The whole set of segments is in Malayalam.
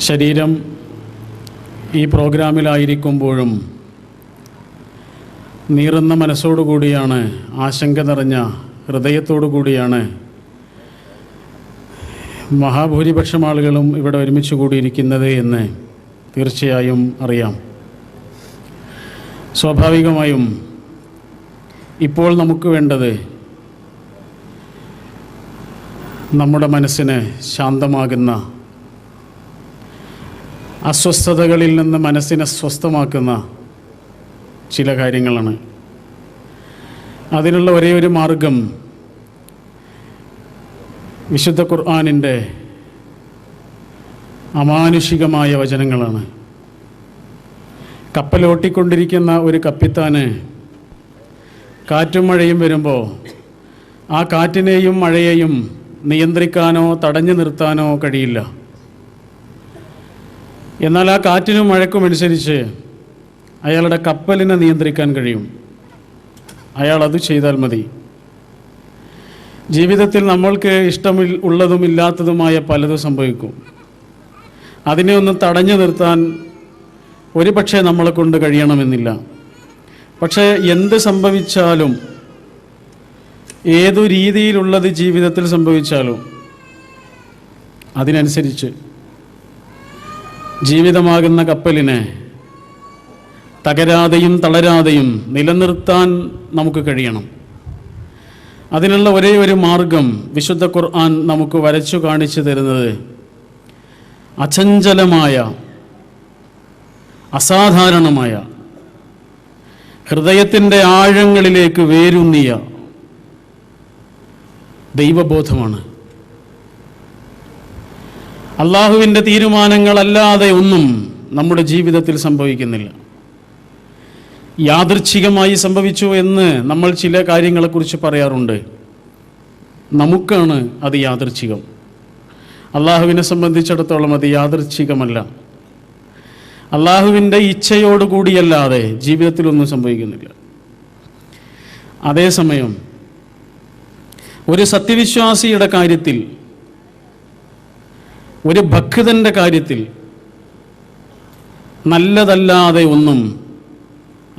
ശരീരം ഈ പ്രോഗ്രാമിലായിരിക്കുമ്പോഴും നീറുന്ന മനസ്സോടുകൂടിയാണ് ആശങ്ക നിറഞ്ഞ ഹൃദയത്തോടു കൂടിയാണ് മഹാഭൂരിപക്ഷം ആളുകളും ഇവിടെ ഒരുമിച്ച് കൂടിയിരിക്കുന്നത് എന്ന് തീർച്ചയായും അറിയാം. സ്വാഭാവികമായും ഇപ്പോൾ നമുക്ക് വേണ്ടത് നമ്മുടെ മനസ്സിന് ശാന്തമാകുന്ന അസ്വസ്ഥതകളിൽ നിന്ന് മനസ്സിനെ സ്വസ്ഥമാക്കുന്ന ചില കാര്യങ്ങളാണ്. അതിനുള്ള ഒരേ ഒരു മാർഗം വിശുദ്ധ ഖുർആാനിന്റെ അമാനുഷികമായ വചനങ്ങളാണ്. കപ്പലോട്ടിക്കൊണ്ടിരിക്കുന്ന ഒരു കപ്പിത്താന് കാറ്റും മഴയും വരുമ്പോൾ ആ കാറ്റിനെയും മഴയെയും നിയന്ത്രിക്കാനോ തടഞ്ഞു നിർത്താനോ കഴിയില്ല. എന്നാൽ ആ കാറ്റിനും മഴക്കും അനുസരിച്ച് അയാളുടെ കപ്പലിനെ നിയന്ത്രിക്കാൻ കഴിയും. അയാൾ അത് ചെയ്താൽ മതി. ജീവിതത്തിൽ നമ്മൾക്ക് ഇഷ്ടമിൽ ഉള്ളതും ഇല്ലാത്തതുമായ പലതും സംഭവിക്കും. അതിനെ ഒന്ന് തടഞ്ഞു നിർത്താൻ ഒരു പക്ഷേ നമ്മളെ കൊണ്ട് കഴിയണമെന്നില്ല. പക്ഷേ എന്ത് സംഭവിച്ചാലും ഏതു രീതിയിലുള്ളത് ജീവിതത്തിൽ സംഭവിച്ചാലും അതിനനുസരിച്ച് ജീവിതമാകുന്ന കപ്പലിനെ തകരാതെയും തളരാതെയും നിലനിർത്താൻ നമുക്ക് കഴിയണം. അതിനുള്ള ഒരേ ഒരു മാർഗം വിശുദ്ധ ഖുർആൻ നമുക്ക് വരച്ചു കാണിച്ചു തരുന്നത് അചഞ്ചലമായ അസാധാരണമായ ഹൃദയത്തിന്റെ ആഴങ്ങളിലേക്ക് വേരുന്നിയ ദൈവബോധമാണ്. അള്ളാഹുവിന്റെ തീരുമാനങ്ങളല്ലാതെ ഒന്നും നമ്മുടെ ജീവിതത്തിൽ സംഭവിക്കുന്നില്ല. യാദൃച്ഛികമായി സംഭവിച്ചു എന്ന് നമ്മൾ ചില കാര്യങ്ങളെക്കുറിച്ച് പറയാറുണ്ട്. നമുക്കാണ് അത് യാദൃച്ഛികം. അള്ളാഹുവിനെ സംബന്ധിച്ചിടത്തോളം അത് യാദൃച്ഛികമല്ല. അള്ളാഹുവിന്റെ ഇച്ഛയോടുകൂടിയല്ലാതെ ജീവിതത്തിലൊന്നും സംഭവിക്കുന്നില്ല. അതേസമയം ഒരു സത്യവിശ്വാസിയുടെ കാര്യത്തിൽ ഒരു ഭക്തന്റെ കാര്യത്തിൽ നല്ലതല്ലാതെ ഒന്നും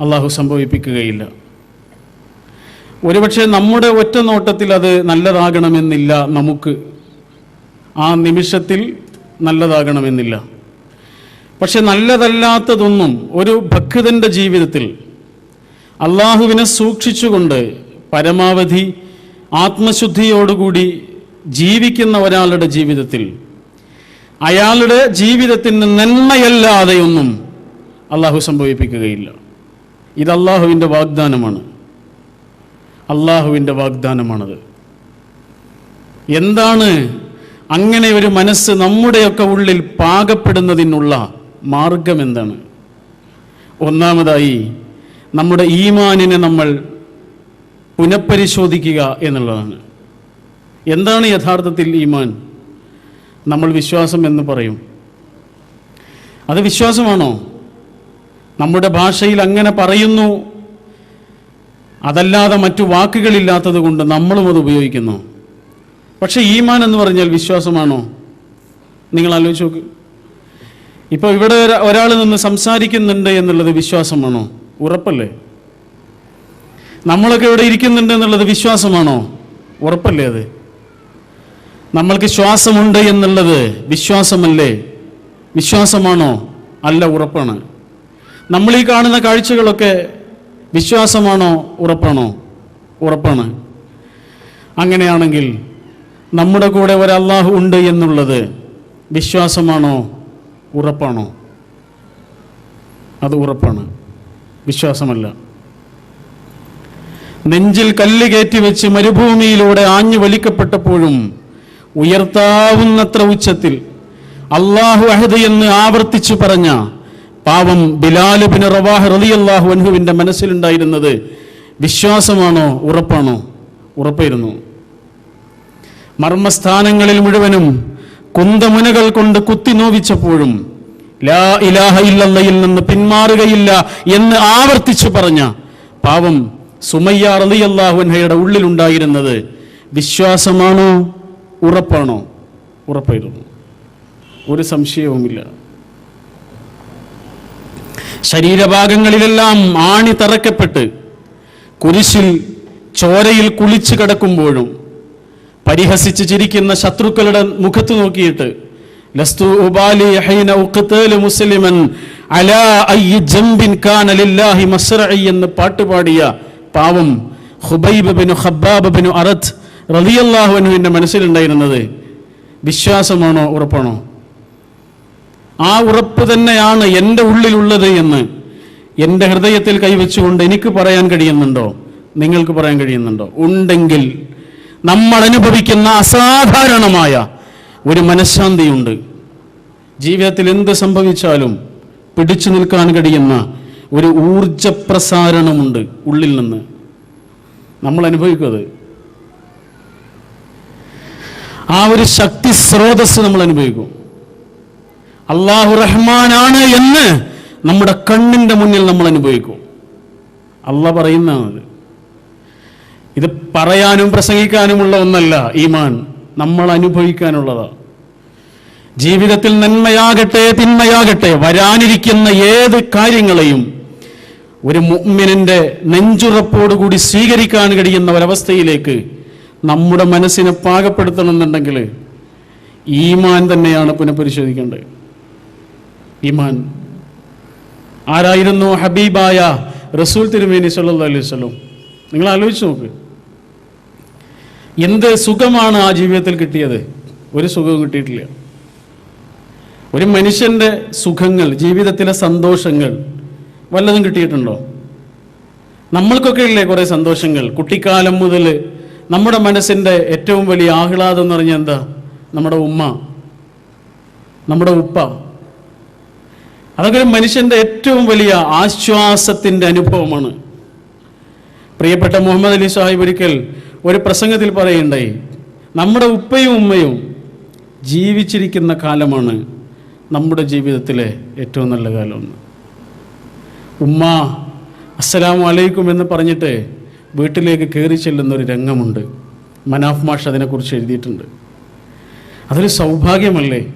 അള്ളാഹു സംഭവിപ്പിക്കുകയില്ല. ഒരുപക്ഷെ നമ്മുടെ ഒറ്റ നോട്ടത്തിൽ അത് നല്ലതാകണമെന്നില്ല നമുക്ക്. ആ നിമിഷത്തിൽ നല്ലതാകണമെന്നില്ല. പക്ഷെ നല്ലതല്ലാത്തതൊന്നും ഒരു ഭക്തന്റെ ജീവിതത്തിൽ അള്ളാഹുവിനെ സൂക്ഷിച്ചുകൊണ്ട് പരമാവധി ആത്മശുദ്ധിയോടുകൂടി ജീവിക്കുന്ന ഒരാളുടെ ജീവിതത്തിൽ അയാളുടെ ജീവിതത്തിന് നന്മയല്ലാതെയൊന്നും അള്ളാഹു സംഭവിപ്പിക്കുകയില്ല. ഇത് അള്ളാഹുവിന്റെ വാഗ്ദാനമാണ്. അള്ളാഹുവിന്റെ വാഗ്ദാനമാണത്. എന്താണ് അങ്ങനെ ഒരു മനസ്സ് നമ്മുടെയൊക്കെ ഉള്ളിൽ പാകപ്പെടുന്നതിനുള്ള മാർഗം എന്താണ്? ഒന്നാമതായി നമ്മുടെ ഈമാനിനെ നമ്മൾ പുനഃപരിശോധിക്കുക എന്നുള്ളതാണ്. എന്താണ് യഥാർത്ഥത്തിൽ ഈമാൻ? നമ്മൾ വിശ്വാസം എന്ന് പറയും. അത് വിശ്വാസമാണോ? നമ്മുടെ ഭാഷയിൽ അങ്ങനെ പറയുന്നു. അതല്ലാതെ മറ്റു വാക്കുകളില്ലാത്തത് കൊണ്ട് നമ്മളും അത് ഉപയോഗിക്കുന്നു. പക്ഷേ ഈമാൻ എന്ന് പറഞ്ഞാൽ വിശ്വാസമാണോ? നിങ്ങൾ ആലോചിച്ച് നോക്ക്. ഇപ്പോൾ ഇവിടെ ഒരാൾ നിന്ന് സംസാരിക്കുന്നുണ്ട് എന്നുള്ളത് വിശ്വാസമാണോ? ഉറപ്പല്ലേ? നമ്മളൊക്കെ ഇവിടെ ഇരിക്കുന്നുണ്ട് എന്നുള്ളത് വിശ്വാസമാണോ? ഉറപ്പല്ലേ അത്? നമ്മൾക്ക് ശ്വാസമുണ്ട് എന്നുള്ളത് വിശ്വാസമല്ലേ? വിശ്വാസമാണോ? അല്ല ഉറപ്പാണ്. നമ്മൾ ഈ കാണുന്ന കാഴ്ചകളൊക്കെ വിശ്വാസമാണോ? ഉറപ്പാണോ? ഉറപ്പാണ്. അങ്ങനെയാണെങ്കിൽ നമ്മുടെ കൂടെ ഒരു ഉണ്ട് എന്നുള്ളത് വിശ്വാസമാണോ? ഉറപ്പാണോ? അത് ഉറപ്പാണ്. വിശ്വാസമല്ല. നെഞ്ചിൽ കല്ല് കയറ്റി വെച്ച് മരുഭൂമിയിലൂടെ ആഞ്ഞു വലിക്കപ്പെട്ടപ്പോഴും ഉയർത്താവുന്നത്ര ഉച്ചത്തിൽ അള്ളാഹു അഹദ് എന്ന് ആവർത്തിച്ചു പറഞ്ഞ പാവം ബിലാലുബിന് റവാഹ് റളിയല്ലാഹു അൻഹുവിന്റെ മനസ്സിലുണ്ടായിരുന്നത് വിശ്വാസമാണോ ഉറപ്പാണോ? ഉറപ്പായിരുന്നു. മർമ്മസ്ഥാനങ്ങളിൽ മുഴുവനും കുന്തമുനകൾ കൊണ്ട് കുത്തി നോവിച്ചപ്പോഴും ലാ ഇലാഹ ഇല്ലല്ലയിൽ നിന്ന് പിന്മാറുകയില്ല എന്ന് ആവർത്തിച്ചു പറഞ്ഞ പാവം സുമയ്യ റളിയല്ലാഹു അൻഹയുടെ ഉള്ളിലുണ്ടായിരുന്നത് വിശ്വാസമാണോ ഉറപ്പാണോ? ഉറപ്പായിരുന്നു. ഒരു സംശയവുമില്ല. ശരീരഭാഗങ്ങളിലെല്ലാം ആണി തറക്കപ്പെട്ട് കുരിശിൽ ചോരയിൽ കുളിച്ചു കിടക്കുമ്പോഴും പരിഹസിച്ച് ചിരിക്കുന്ന ശത്രുക്കളുടെ മുഖത്ത് നോക്കിയിട്ട് ലസ്തു ഉബാലി ഹൈന മുസ്ലിമൻ അലാ അയ്യ ജംബിൻ മസ്റഇ എന്ന് പാട്ടുപാടിയ പാവം ഹുബൈബ് ബിനു ബിനു അറത്ത് അൻഹുവിന്റെ മനസ്സിലുണ്ടായിരുന്നത് വിശ്വാസമാണോ ഉറപ്പാണോ? ആ ഉറപ്പ് തന്നെയാണ് എന്റെ ഉള്ളിലുള്ളത് എന്ന് എന്റെ ഹൃദയത്തിൽ കൈവച്ചുകൊണ്ട് എനിക്ക് പറയാൻ കഴിയുന്നുണ്ടോ? നിങ്ങൾക്ക് പറയാൻ കഴിയുന്നുണ്ടോ? ഉണ്ടെങ്കിൽ നമ്മൾ അനുഭവിക്കുന്ന അസാധാരണമായ ഒരു മനഃശാന്തിയുണ്ട്. ജീവിതത്തിൽ എന്ത് സംഭവിച്ചാലും പിടിച്ചു നിൽക്കാൻ കഴിയുന്ന ഒരു ഊർജപ്രസാരണമുണ്ട് ഉള്ളിൽ നിന്ന്. നമ്മൾ അനുഭവിക്കും അത് ആ ഒരു ശക്തി സ്രോതസ് നമ്മൾ അനുഭവിക്കും. അള്ളാഹു റഹ്മാനാണ് എന്ന് നമ്മുടെ കണ്ണിന്റെ മുന്നിൽ നമ്മൾ അനുഭവിക്കും. അള്ളാഹ് പറയുന്നതാണ്. ഇത് പറയാനും പ്രസംഗിക്കാനുമുള്ള ഒന്നല്ല ഈമാൻ. നമ്മൾ അനുഭവിക്കാനുള്ളതാണ് ജീവിതത്തിൽ നന്മയാകട്ടെ തിന്മയാകട്ടെ വരാനിരിക്കുന്ന ഏത് കാര്യങ്ങളെയും ഒരു മുഅ്മിനിന്റെ നെഞ്ചുറപ്പോടുകൂടി സ്വീകരിക്കാൻ കഴിയുന്ന ഒരവസ്ഥയിലേക്ക് നമ്മുടെ മനസ്സിനെ പാകപ്പെടുത്തണമെന്നുണ്ടെങ്കിൽ ഈമാൻ തന്നെയാണ് പുനഃപരിശോധിക്കേണ്ടത്. ഈമാൻ. ആരായിരുന്നു ഹബീബായ റസൂൽ തിരുമേനി സല്ലല്ലാഹു അലൈഹി സ്വലം നിങ്ങൾ ആലോചിച്ച് നോക്ക്. എന്ത് സുഖമാണ് ആ ജീവിതത്തിൽ കിട്ടിയത്? ഒരു സുഖവും കിട്ടിയിട്ടില്ല. ഒരു മനുഷ്യന്റെ സുഖങ്ങൾ ജീവിതത്തിലെ സന്തോഷങ്ങൾ വല്ലതും കിട്ടിയിട്ടുണ്ടോ? നമ്മൾക്കൊക്കെ ഇല്ലേ കുറേ സന്തോഷങ്ങൾ? കുട്ടിക്കാലം മുതൽ നമ്മുടെ മനസ്സിന്റെ ഏറ്റവും വലിയ ആഹ്ലാദം എന്ന് പറഞ്ഞാൽ എന്താ? നമ്മുടെ ഉമ്മ. നമ്മുടെ ഉപ്പ. അതൊക്കെ ഒരു മനുഷ്യന്റെ ഏറ്റവും വലിയ ആശ്വാസത്തിന്റെ അനുഭവമാണ്. പ്രിയപ്പെട്ട മുഹമ്മദ് അലി സാഹിബ് ഒരിക്കൽ ഒരു പ്രസംഗത്തിൽ പറയുണ്ടായി നമ്മുടെ ഉപ്പയും ഉമ്മയും ജീവിച്ചിരിക്കുന്ന കാലമാണ് നമ്മുടെ ജീവിതത്തിലെ ഏറ്റവും നല്ല കാലമെന്ന് ഉമ്മ അസ്സലാമലൈക്കും എന്ന് പറഞ്ഞിട്ട് വീട്ടിലേക്ക് കയറി ചെല്ലുന്ന ഒരു രംഗമുണ്ട്. മനാഫ് മാഷ് അതിനെക്കുറിച്ച് എഴുതിയിട്ടുണ്ട്. അതൊരു സൗഭാഗ്യമല്ലേ?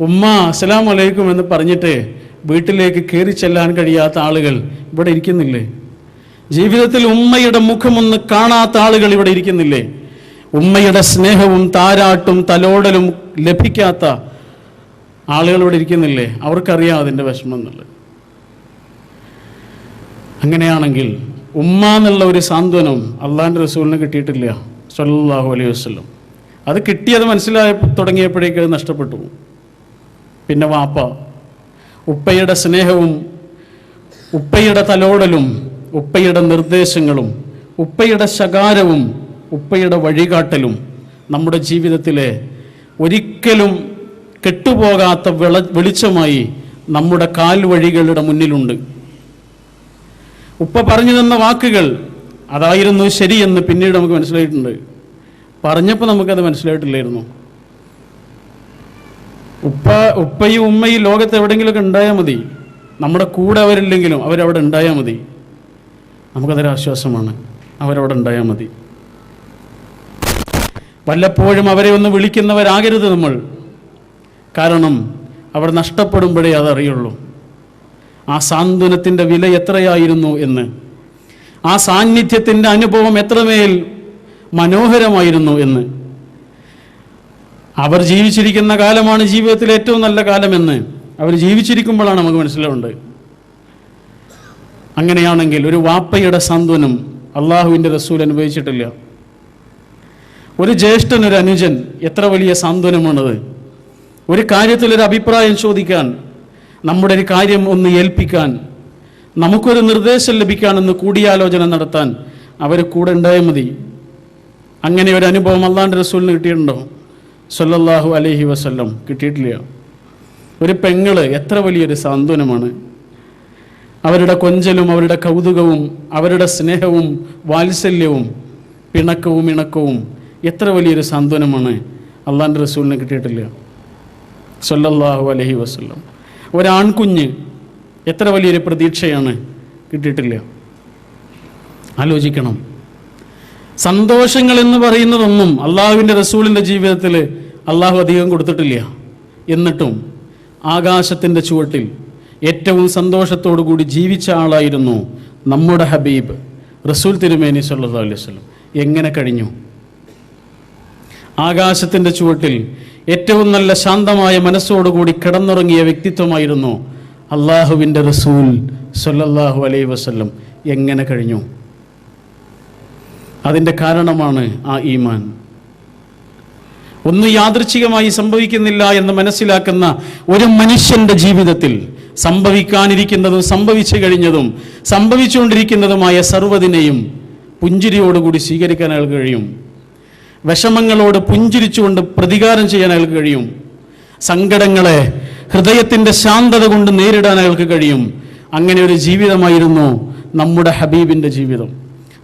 ഉമ്മ അസ്സലാമു അലൈക്കും എന്ന് പറഞ്ഞിട്ട് വീട്ടിലേക്ക് കയറി ചെല്ലാൻ കഴിയാത്ത ആളുകൾ ഇവിടെ ഇരിക്കുന്നില്ലേ? ജീവിതത്തിൽ ഉമ്മയുടെ മുഖമൊന്ന് കാണാത്ത ആളുകൾ ഇവിടെ ഇരിക്കുന്നില്ലേ? ഉമ്മയുടെ സ്നേഹവും താരാട്ടും തലോടലും ലഭിക്കാത്ത ആളുകൾ ഇവിടെ ഇരിക്കുന്നില്ലേ? അവർക്കറിയാം അതിന്റെ വിഷമം എന്നുള്ളത്. അങ്ങനെയാണെങ്കിൽ ഉമ്മ എന്നുള്ള ഒരു സാന്ത്വനം അള്ളാഹിന്റെ റസൂലിന് കിട്ടിയിട്ടില്ല. സല്ലാഹു അലൈഹി വസ്ലം അത് കിട്ടിയത് മനസ്സിലായ തുടങ്ങിയപ്പോഴേക്ക് അത് നഷ്ടപ്പെട്ടു. പിന്നെ വാപ്പ ഉപ്പയുടെ സ്നേഹവും ഉപ്പയുടെ തലോടലും ഉപ്പയുടെ നിർദ്ദേശങ്ങളും ഉപ്പയുടെ ശകാരവും ഉപ്പയുടെ വഴികാട്ടലും നമ്മുടെ ജീവിതത്തിലെ ഒരിക്കലും കെട്ടുപോകാത്ത വെള വെളിച്ചമായി നമ്മുടെ കാൽവഴികളുടെ മുന്നിലുണ്ട്. ഉപ്പ പറഞ്ഞു തന്ന വാക്കുകൾ അതായിരുന്നു ശരിയെന്ന് പിന്നീട് നമുക്ക് മനസ്സിലായിട്ടുണ്ട്. പറഞ്ഞപ്പോൾ നമുക്കത് മനസ്സിലായിട്ടില്ലായിരുന്നു. ഉപ്പ ഉപ്പയും ഉമ്മയും ലോകത്ത് എവിടെയെങ്കിലുമൊക്കെ ഉണ്ടായാൽ മതി. നമ്മുടെ കൂടെ അവരില്ലെങ്കിലും അവരവിടെ ഉണ്ടായാൽ മതി. നമുക്കതൊരു ആശ്വാസമാണ്. അവരവിടെ ഉണ്ടായാൽ മതി. വല്ലപ്പോഴും അവരെ ഒന്ന് വിളിക്കുന്നവരാകരുത് നമ്മൾ. കാരണം അവർ നഷ്ടപ്പെടുമ്പോഴേ അതറിയുള്ളൂ. ആ സാന്ത്വനത്തിന്റെ വില എത്രയായിരുന്നു എന്ന്? ആ സാന്നിധ്യത്തിന്റെ അനുഭവം എത്രമേൽ മനോഹരമായിരുന്നു എന്ന്? അവർ ജീവിച്ചിരിക്കുന്ന കാലമാണ് ജീവിതത്തിലെ ഏറ്റവും നല്ല കാലമെന്ന്. അവർ ജീവിച്ചിരിക്കുമ്പോഴാണ് നമുക്ക് മനസ്സിലാവേണ്ടത് അങ്ങനെയാണെങ്കിൽ ഒരു വാപ്പയുടെ സാന്ത്വനം അള്ളാഹുവിന്റെ റസൂൽ അനുഭവിച്ചിട്ടില്ല. ഒരു ജ്യേഷ്ഠൻ ഒരു അനുജൻ എത്ര വലിയ സാന്ത്വനമാണത്? ഒരു കാര്യത്തിലൊരു അഭിപ്രായം ചോദിക്കാൻ നമ്മുടെ ഒരു കാര്യം ഒന്ന് ഏൽപ്പിക്കാൻ നമുക്കൊരു നിർദ്ദേശം ലഭിക്കാനെന്ന് കൂടിയാലോചന നടത്താൻ അവർ കൂടെ ഉണ്ടായാൽ മതി. അങ്ങനെ ഒരു അനുഭവം അള്ളാന്റെ റസൂലിന് കിട്ടിയിട്ടുണ്ടോ? സല്ലല്ലാഹു അലഹി വസല്ലം. കിട്ടിയിട്ടില്ല. ഒരു പെങ്ങൾ എത്ര വലിയൊരു സാന്ത്വനമാണ്. അവരുടെ കൊഞ്ചലും അവരുടെ കൗതുകവും അവരുടെ സ്നേഹവും വാത്സല്യവും പിണക്കവും ഇണക്കവും എത്ര വലിയൊരു സാന്ത്വനമാണ് അള്ളാന്റെ റസൂലിന് കിട്ടിയിട്ടില്ല. സല്ലല്ലാഹു അലഹി വസല്ലം. ഒരാൺകുഞ്ഞ് എത്ര വലിയൊരു പ്രതീക്ഷയാണ് കിട്ടിയിട്ടില്ല. ആലോചിക്കണം. സന്തോഷങ്ങൾ എന്ന് പറയുന്നതൊന്നും അള്ളാഹുവിന്റെ റസൂലിന്റെ ജീവിതത്തിൽ അള്ളാഹു അധികം കൊടുത്തിട്ടില്ല. എന്നിട്ടും ആകാശത്തിന്റെ ചുവട്ടിൽ ഏറ്റവും സന്തോഷത്തോടു കൂടി ജീവിച്ച ആളായിരുന്നു നമ്മുടെ ഹബീബ് റസൂൽ തിരുമേനി സല്ലാ അലൈഹി വസല്ലം. എങ്ങനെ കഴിഞ്ഞു? ആകാശത്തിന്റെ ചുവട്ടിൽ ഏറ്റവും നല്ല ശാന്തമായ മനസ്സോടുകൂടി കിടന്നുറങ്ങിയ വ്യക്തിത്വമായിരുന്നു അള്ളാഹുവിന്റെ റസൂൽ സല്ലല്ലാഹു അലൈ വസല്ലം. എങ്ങനെ കഴിഞ്ഞു? അതിന്റെ കാരണമാണ് ആ ഈമാൻ. ഒന്നും യാദൃച്ഛികമായി സംഭവിക്കുന്നില്ല എന്ന് മനസ്സിലാക്കുന്ന ഒരു മനുഷ്യന്റെ ജീവിതത്തിൽ സംഭവിക്കാനിരിക്കുന്നതും സംഭവിച്ചു കഴിഞ്ഞതും സംഭവിച്ചുകൊണ്ടിരിക്കുന്നതുമായ സർവതിനെയും പുഞ്ചിരിയോടുകൂടി സ്വീകരിക്കാൻ കഴിയും. വിഷമങ്ങളോട് പുഞ്ചിരിച്ചുകൊണ്ട് പ്രതികാരം ചെയ്യാൻ അയാൾക്ക് കഴിയും. സങ്കടങ്ങളെ ഹൃദയത്തിന്റെ ശാന്തത കൊണ്ട് നേരിടാൻ അയാൾക്ക് കഴിയും. അങ്ങനെ ഒരു ജീവിതമായിരുന്നു നമ്മുടെ ഹബീബിന്റെ ജീവിതം.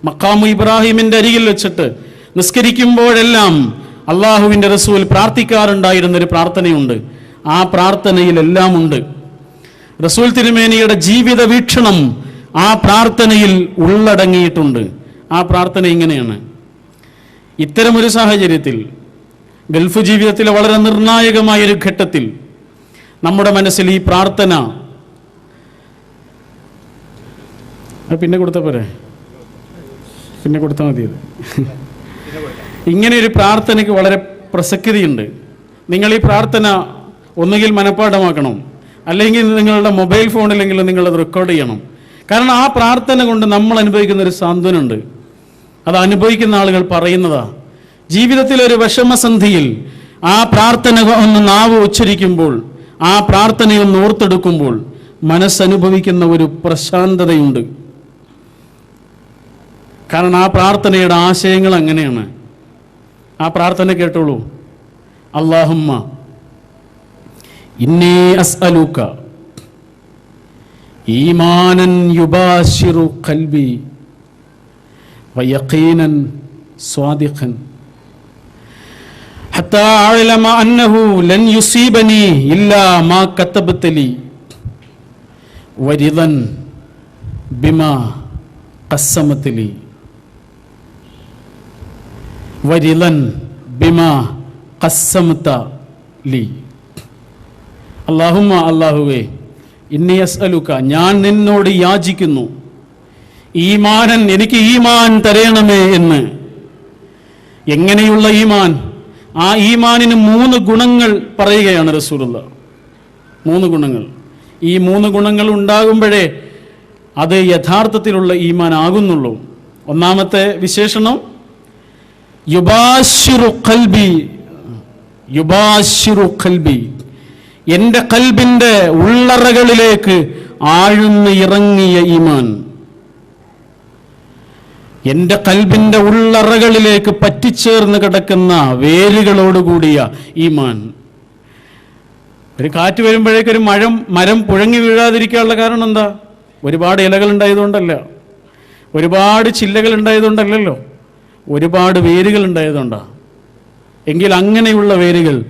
മക്കാമു ഇബ്രാഹിമിന്റെ അരികിൽ വെച്ചിട്ട് നിസ്കരിക്കുമ്പോഴെല്ലാം അള്ളാഹുവിന്റെ റസൂൽ പ്രാർത്ഥിക്കാറുണ്ടായിരുന്ന ഒരു പ്രാർത്ഥനയുണ്ട്. ആ പ്രാർത്ഥനയിലെല്ലാം ഉണ്ട് റസൂൽ തിരുമേനിയുടെ ജീവിത വീക്ഷണം ആ പ്രാർത്ഥനയിൽ ഉള്ളടങ്ങിയിട്ടുണ്ട്. ആ പ്രാർത്ഥന ഇങ്ങനെയാണ്. ഇത്തരമൊരു സാഹചര്യത്തിൽ ഗൾഫ് ജീവിതത്തിലെ വളരെ നിർണായകമായ ഒരു ഘട്ടത്തിൽ നമ്മുടെ മനസ്സിൽ ഈ പ്രാർത്ഥന പിന്നെ കൊടുത്ത പോരെ? പിന്നെ കൊടുത്താൽ മതി അത്. ഇങ്ങനെ ഒരു പ്രാർത്ഥനയ്ക്ക് വളരെ പ്രസക്തിയുണ്ട്. നിങ്ങൾ ഈ പ്രാർത്ഥന ഒന്നുകിൽ മനഃപ്പാഠമാക്കണം അല്ലെങ്കിൽ നിങ്ങളുടെ മൊബൈൽ ഫോണിലെങ്കിലും നിങ്ങളത് റെക്കോർഡ് ചെയ്യണം. കാരണം ആ പ്രാർത്ഥന കൊണ്ട് നമ്മൾ അനുഭവിക്കുന്ന ഒരു സാന്ത്വനമുണ്ട്. അത് അനുഭവിക്കുന്ന ആളുകൾ പറയുന്നതാ ജീവിതത്തിൽ ഒരു വിഷമസന്ധിയിൽ ആ പ്രാർത്ഥന ഒന്ന് നാവ് ഉച്ചരിക്കുമ്പോൾ ആ പ്രാർത്ഥനയൊന്ന് ഓർത്തെടുക്കുമ്പോൾ മനസ്സനുഭവിക്കുന്ന ഒരു പ്രശാന്തതയുണ്ട്. കാരണം ആ പ്രാർത്ഥനയുടെ ആശയങ്ങൾ അങ്ങനെയാണ്. ആ പ്രാർത്ഥന കേട്ടോളൂ. അള്ളാഹുമ്മ ഇന്നേ അസ്അലുക ഈമാനൻ യുബാശിറു കൽബി ويقينا صادقا حتى أعلم أنه لن يصيبني إلا ما كتبت لي ورضا بما قسمت لي ورضا بما قسمت لي അള്ളാഹുമ്മ അള്ളാഹുവേ ഇന്നി അസ്അലുക ഞാൻ നിന്നോട് യാചിക്കുന്നു ഈമാനൻ എനിക്ക് ഈമാൻ തരയണമേ എന്ന്. എങ്ങനെയുള്ള ഈമാൻ? ആ ഈമാനിന് മൂന്ന് ഗുണങ്ങൾ പറയുകയാണ് റസൂലുള്ള. മൂന്ന് ഗുണങ്ങൾ. ഈ മൂന്ന് ഗുണങ്ങൾ ഉണ്ടാകുമ്പോഴേ അത് യഥാർത്ഥത്തിലുള്ള ഈമാൻ ആകുന്നുള്ളൂ ഒന്നാമത്തെ വിശേഷണം യുബാശിറു കൽബി യുബാശിറു കൽബി എന്റെ കൽബിന്റെ ഉള്ളറകളിലേക്ക് ആഴ്ന്ന് ഇറങ്ങിയ ഈമാൻ. എന്റെ കൽബിന്റെ ഉള്ളറകളിലേക്ക് പറ്റിച്ചേർന്ന് കിടക്കുന്ന വേരുകളോടുകൂടിയ ഈമാൻ. ഒരു കാറ്റ് വരുമ്പോഴേക്ക് ഒരു മഴം മരം പുഴങ്ങി വീഴാതിരിക്കാനുള്ള കാരണം എന്താ? ഒരുപാട് ഇലകൾ ഉണ്ടായതുകൊണ്ടല്ല. ഒരുപാട് ചില്ലകൾ ഉണ്ടായതുകൊണ്ടല്ലല്ലോ. ഒരുപാട് വേരുകൾ ഉണ്ടായതുകൊണ്ടാ. എങ്കിൽ അങ്ങനെയുള്ള വേരുകൾ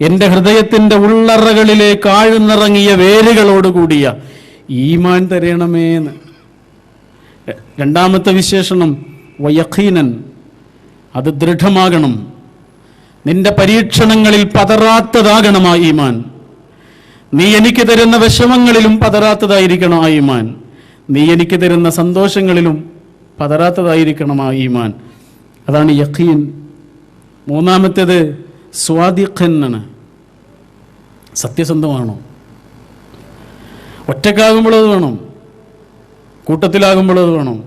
എന്റെ ഹൃദയത്തിന്റെ ഉള്ളറകളിലേക്ക് ആഴ്ന്നിറങ്ങിയ വേരുകളോടുകൂടിയ ഈമാൻ തരണമേന്ന് രണ്ടാമത്തെ വിശേഷണം വയഖീനൻ അത് ദൃഢമാകണം. നിന്റെ പരീക്ഷണങ്ങളിൽ പതറാത്തതാകണം ആ ഈമാൻ. നീ എനിക്ക് തരുന്ന വിഷമങ്ങളിലും പതറാത്തതായിരിക്കണം ആ ഈമാൻ. നീ എനിക്ക് തരുന്ന സന്തോഷങ്ങളിലും പതറാത്തതായിരിക്കണം ആ ഈമാൻ. അതാണ് യഖീൻ. മൂന്നാമത്തേത് സ്വാദിഖന്നാണ് സത്യസന്ധമാണോ? ഒറ്റക്കാകുമ്പോൾ അത് വേണം. കൂട്ടത്തിലാകുമ്പോൾ അത് വേണം.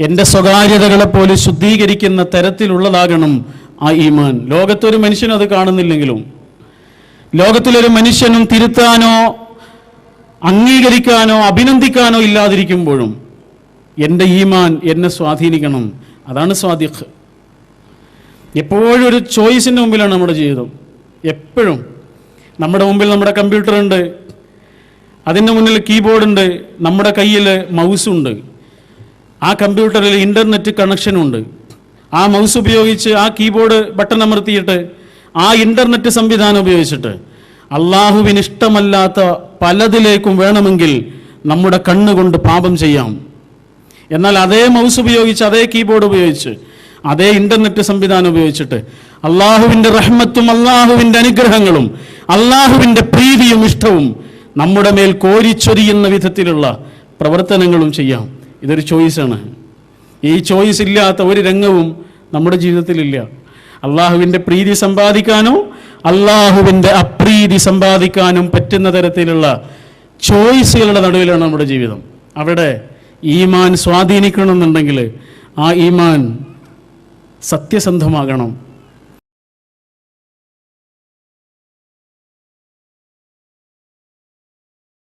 എന്റെ സ്വകാര്യതകളെ പോലെ ശുദ്ധീകരിക്കുന്ന തരത്തിലുള്ളതാകണം ആ ഈമാൻ. ലോകത്തൊരു മനുഷ്യനും അത് കാണുന്നില്ലെങ്കിലും ലോകത്തിലൊരു മനുഷ്യനും തിരുത്താനോ അംഗീകരിക്കാനോ അഭിനന്ദിക്കാനോ ഇല്ലാതിരിക്കുമ്പോഴും എന്റെ ഈമാൻ എന്നെ സ്വാധീനിക്കണം. അതാണ് സ്വാദിഖ്. എപ്പോഴും ഒരു ചോയ്സിന്റെ മുമ്പിലാണ് നമ്മുടെ ജീവിതം. എപ്പോഴും നമ്മുടെ മുമ്പിൽ നമ്മുടെ കമ്പ്യൂട്ടർ ഉണ്ട് അതിന്റെ മുന്നിൽ കീബോർഡുണ്ട് നമ്മുടെ കയ്യിൽ മൗസുണ്ട് ആ കമ്പ്യൂട്ടറിൽ ഇന്റർനെറ്റ് കണക്ഷനുണ്ട്. ആ മൗസ് ഉപയോഗിച്ച് ആ കീബോർഡ് ബട്ടൺ അമർത്തിയിട്ട് ആ ഇന്റർനെറ്റ് സംവിധാനം ഉപയോഗിച്ചിട്ട് അള്ളാഹുവിന് ഇഷ്ടമല്ലാത്ത പലതിലേക്കും വേണമെങ്കിൽ നമ്മുടെ കണ്ണുകൊണ്ട് പാപം ചെയ്യാം. എന്നാൽ അതേ മൗസ് ഉപയോഗിച്ച് അതേ കീബോർഡ് ഉപയോഗിച്ച് അതേ ഇന്റർനെറ്റ് സംവിധാനം ഉപയോഗിച്ചിട്ട് അള്ളാഹുവിന്റെ റഹ്മത്തും അള്ളാഹുവിന്റെ അനുഗ്രഹങ്ങളും അള്ളാഹുവിന്റെ പ്രീതിയും ഇഷ്ടവും നമ്മുടെ മേൽ കോരിച്ചൊരിയുന്ന വിധത്തിലുള്ള പ്രവർത്തനങ്ങളും ചെയ്യാം. ഇതൊരു ചോയ്സാണ് ഈ ചോയ്സ് ഇല്ലാത്ത ഒരു രംഗവും നമ്മുടെ ജീവിതത്തിലില്ല. അള്ളാഹുവിന്റെ പ്രീതി സമ്പാദിക്കാനോ അള്ളാഹുവിന്റെ അപ്രീതി സമ്പാദിക്കാനും പറ്റുന്ന തരത്തിലുള്ള ചോയ്സുകളുടെ നടുവിലാണ് നമ്മുടെ ജീവിതം. അവിടെ ഈമാൻ സ്വാധീനിക്കണമെന്നുണ്ടെങ്കിൽ ആ ഈമാൻ സത്യസന്ധമാകണം.